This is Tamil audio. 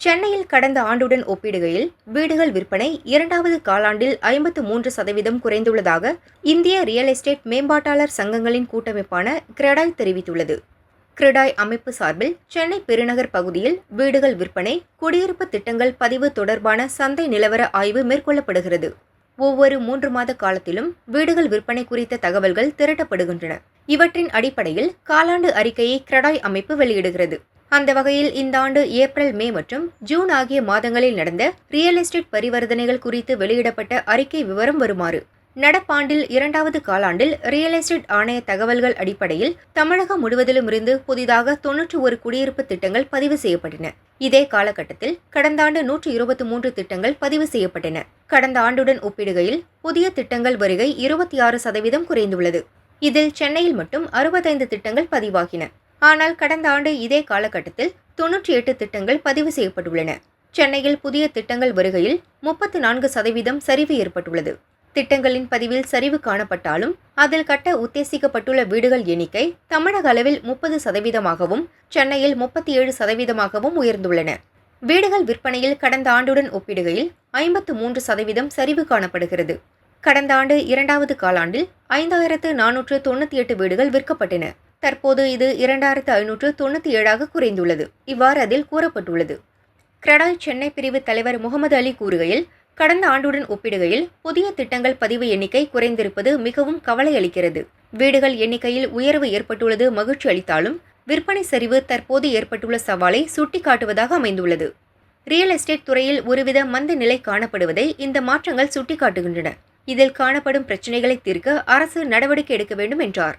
சென்னையில் கடந்த ஆண்டுடன் ஒப்பிடுகையில் வீடுகள் விற்பனை இரண்டாவது காலாண்டில் ஐம்பத்து மூன்று சதவீதம் குறைந்துள்ளதாக இந்திய ரியல் எஸ்டேட் மேம்பாட்டாளர் சங்கங்களின் கூட்டமைப்பான கிரெடாய் தெரிவித்துள்ளது. கிரெடாய் அமைப்பு சார்பில் சென்னை பெருநகர் பகுதியில் வீடுகள் விற்பனை குடியிருப்பு திட்டங்கள் பதிவு தொடர்பான சந்தை நிலவர ஆய்வு மேற்கொள்ளப்படுகிறது. ஒவ்வொரு மூன்று மாத காலத்திலும் வீடுகள் விற்பனை குறித்த தகவல்கள் திரட்டப்படுகின்றன. இவற்றின் அடிப்படையில் காலாண்டு அறிக்கையை கிரெடாய் அமைப்பு வெளியிடுகிறது. அந்த வகையில் இந்த ஆண்டு ஏப்ரல் மே மற்றும் ஜூன் ஆகிய மாதங்களில் நடந்த ரியல் எஸ்டேட் பரிவர்த்தனைகள் குறித்து வெளியிடப்பட்ட அறிக்கை விவரம் வருமாறு நடப்பாண்டில் இரண்டாவது காலாண்டில் ரியல் எஸ்டேட் ஆணைய தகவல்கள் அடிப்படையில் தமிழகம் முழுவதிலும் இருந்து புதிதாக தொன்னூற்றி ஒரு குடியிருப்பு திட்டங்கள் பதிவு செய்யப்பட்டன. இதே காலகட்டத்தில் கடந்த ஆண்டு நூற்று இருபத்தி மூன்று திட்டங்கள் பதிவு செய்யப்பட்டன. கடந்த ஆண்டுடன் ஒப்பிடுகையில் புதிய திட்டங்கள் வருகை இருபத்தி ஆறு சதவீதம் குறைந்துள்ளது. இதில் சென்னையில் மட்டும் அறுபத்தைந்து திட்டங்கள் பதிவாகின. ஆனால் கடந்த ஆண்டு இதே காலகட்டத்தில் தொன்னூற்றி எட்டு திட்டங்கள் பதிவு செய்யப்பட்டுள்ளன. சென்னையில் புதிய திட்டங்கள் வருகையில் முப்பத்து நான்கு சதவீதம் சரிவு ஏற்பட்டுள்ளது. திட்டங்களின் பதிவில் சரிவு காணப்பட்டாலும் அதில் கட்ட உத்தேசிக்கப்பட்டுள்ள வீடுகள் எண்ணிக்கை தமிழக அளவில் முப்பது சதவீதமாகவும் சென்னையில் முப்பத்தி ஏழு சதவீதமாகவும் உயர்ந்துள்ளன. வீடுகள் விற்பனையில் கடந்த ஆண்டுடன் ஒப்பிடுகையில் ஐம்பத்து மூன்று சதவீதம் சரிவு காணப்படுகிறது. கடந்த ஆண்டு இரண்டாவது காலாண்டில் ஐந்தாயிரத்து நானூற்று தொண்ணூற்றி எட்டு வீடுகள் விற்கப்பட்டன. தற்போது இது இரண்டாயிரத்து ஐநூற்று தொண்ணூற்றி ஏழாக குறைந்துள்ளது. இவ்வாறு அதில் கூறப்பட்டுள்ளது. கிரடாய் சென்னை பிரிவு தலைவர் முகமது அலி கூறுகையில் கடந்த ஆண்டுடன் ஒப்பிடுகையில் புதிய திட்டங்கள் பதிவு எண்ணிக்கை குறைந்திருப்பது மிகவும் கவலை அளிக்கிறது. வீடுகள் எண்ணிக்கையில் உயர்வு ஏற்பட்டுள்ளது மகிழ்ச்சி அளித்தாலும் விற்பனை சரிவு தற்போது ஏற்பட்டுள்ள சவாலை சுட்டிக்காட்டுவதாக அமைந்துள்ளது. ரியல் எஸ்டேட் துறையில் ஒருவித மந்த நிலை காணப்படுவதை இந்த மாற்றங்கள் சுட்டிக்காட்டுகின்றன. இதில் காணப்படும் பிரச்சினைகளை தீர்க்க அரசு நடவடிக்கை எடுக்க வேண்டும் என்றார்.